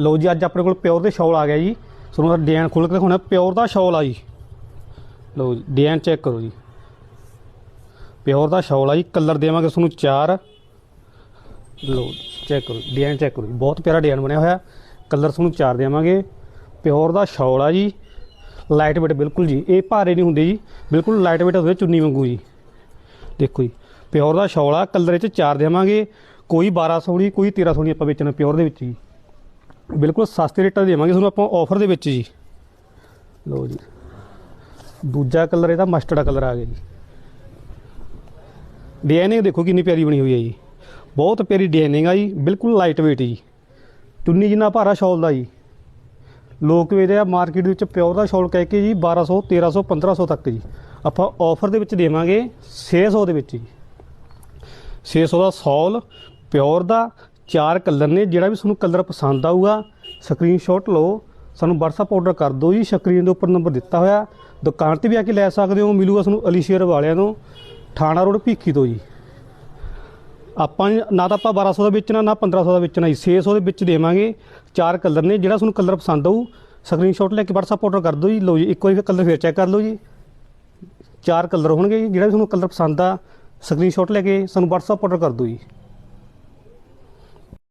ਲਓ ਜੀ ਅੱਜ ਆਪਣੇ ਕੋਲ ਪਿਓਰ ਦੇ ਸ਼ਾਲ ਆ ਗਿਆ ਜੀ। ਤੁਹਾਨੂੰ ਡਿਜ਼ਾਈਨ ਖੋਲ ਕੇ ਦਿਖਾਉਣਾ ਪਿਓਰ ਦਾ ਸ਼ਾਲ ਆ ਜੀ। ਲਓ ਜੀ ਡਿਜ਼ਾਈਨ ਚੈੱਕ ਕਰੋ ਜੀ। ਪਿਓਰ ਦਾ ਸ਼ਾਲ ਆ ਜੀ ਕਲਰ ਦੇਵਾਂਗੇ ਤੁਹਾਨੂੰ ਚਾਰ। ਲਓ ਚੈੱਕ ਕਰੋ ਡਿਜ਼ਾਈਨ ਚੈੱਕ ਕਰੋ ਜੀ, ਬਹੁਤ ਪਿਆਰਾ ਡਿਜ਼ਾਈਨ ਬਣਿਆ ਹੋਇਆ। ਕਲਰ ਤੁਹਾਨੂੰ ਚਾਰ ਦੇਵਾਂਗੇ। ਪਿਓਰ ਦਾ ਸ਼ਾਲ ਆ ਜੀ ਲਾਈਟ ਵੇਟ ਬਿਲਕੁਲ ਜੀ ਇਹ ਭਾਰੇ ਨਹੀਂ ਹੁੰਦੇ ਜੀ। ਬਿਲਕੁਲ ਲਾਈਟ ਵੇਟ ਹੁੰਦੇ ਚੁੰਨੀ ਵਾਂਗੂ ਜੀ। ਦੇਖੋ ਜੀ ਪਿਓਰ ਦਾ ਸ਼ਾਲ ਆ ਕਲਰ ਇਹ ਚ ਚਾਰ ਦੇਵਾਂਗੇ। ਕੋਈ 1200 ਨਹੀਂ ਕੋਈ 1300 ਨਹੀਂ ਆਪਾਂ ਵੇਚਣਾ ਪਿਓਰ ਦੇ ਵਿੱਚ ਜੀ। ਬਿਲਕੁਲ ਸਸਤੇ ਰੇਟਾਂ 'ਤੇ ਦੇਵਾਂਗੇ ਤੁਹਾਨੂੰ ਆਪਾਂ ਆਫਰ ਦੇ ਵਿੱਚ ਜੀ। ਲਓ ਜੀ। ਦੂਜਾ ਕਲਰ ਇਹਦਾ ਮਸਟਰਡ ਕਲਰ ਆ ਗਿਆ ਜੀ। ਡਿਜ਼ਾਈਨਿੰਗ ਦੇਖੋ ਕਿੰਨੀ ਪਿਆਰੀ ਬਣੀ ਹੋਈ ਹੈ ਜੀ। ਬਹੁਤ ਪਿਆਰੀ ਡਿਜ਼ਾਈਨਿੰਗ ਆ ਜੀ, ਬਿਲਕੁਲ ਲਾਈਟ weight ਜੀ। ਚੁੰਨੀ ਜਿੰਨਾ ਭਾਰਾ ਸ਼ਾਲ ਦਾ ਜੀ। ਲੋਕ ਵੇਚਦੇ ਆ ਮਾਰਕੀਟ ਵਿੱਚ ਪਿਓਰ ਦਾ ਸ਼ਾਲ ਕਹਿ ਕੇ ਜੀ 1200 1300 1500 ਤੱਕ ਜੀ। ਆਪਾਂ ਆਫਰ ਦੇ ਵਿੱਚ ਦੇਵਾਂਗੇ 600 ਦੇ ਵਿੱਚ ਜੀ। 600 ਦਾ ਸ਼ਾਲ ਪਿਓਰ ਦਾ ਚਾਰ ਕਲਰ ਨੇ, ਜਿਹੜਾ ਵੀ ਤੁਹਾਨੂੰ ਕਲਰ ਪਸੰਦ ਆਊਗਾ ਸਕਰੀਨਸ਼ਾਟ ਲਓ, ਸਾਨੂੰ WhatsApp ਆਰਡਰ ਕਰ ਦਿਓ ਜੀ ਸਕਰੀਨ ਦੇ ਉੱਪਰ ਨੰਬਰ ਦਿੱਤਾ ਹੋਇਆ। ਦੁਕਾਨ ਤੇ ਵੀ ਆ ਕੇ ਲੈ ਸਕਦੇ ਹੋ, ਮਿਲੂਗਾ ਤੁਹਾਨੂੰ ਅਲੀਸ਼ੇਰ ਵਾਲਿਆਂ ਤੋਂ। ਥਾਣਾ ਰੋਡ ਭੀਖੀ ਤੋਂ ਜੀ। ਆਪਾਂ ਨਾ ਤਾਂ ਆਪਾਂ 1200 ਦਾ ਵੇਚਣਾ, ਨਾ 1500 ਦਾ ਵੇਚਣਾ ਜੀ 600 ਦੇ ਵਿੱਚ ਦੇਵਾਂਗੇ। ਚਾਰ ਕਲਰ ਨੇ, ਜਿਹੜਾ ਤੁਹਾਨੂੰ ਕਲਰ ਪਸੰਦ ਆਊ ਸਕਰੀਨਸ਼ਾਟ ਲੈ ਕੇ WhatsApp ਆਰਡਰ ਕਰ ਦਿਓ ਜੀ। ਲਓ ਜੀ, ਇੱਕ ਵਾਰੀ ਕਲਰ ਫੇਰ ਚੈੱਕ ਕਰ ਲਓ ਜੀ। ਚਾਰ ਕਲਰ ਹੋਣਗੇ ਜੀ, ਜਿਹੜਾ ਵੀ ਤੁਹਾਨੂੰ ਕਲਰ ਪਸੰਦ ਆ ਸਕਰੀਨਸ਼ਾਟ ਲੈ ਕੇ ਸਾਨੂੰ WhatsApp ਆਰਡਰ ਕਰ ਦਿਓ ਜੀ।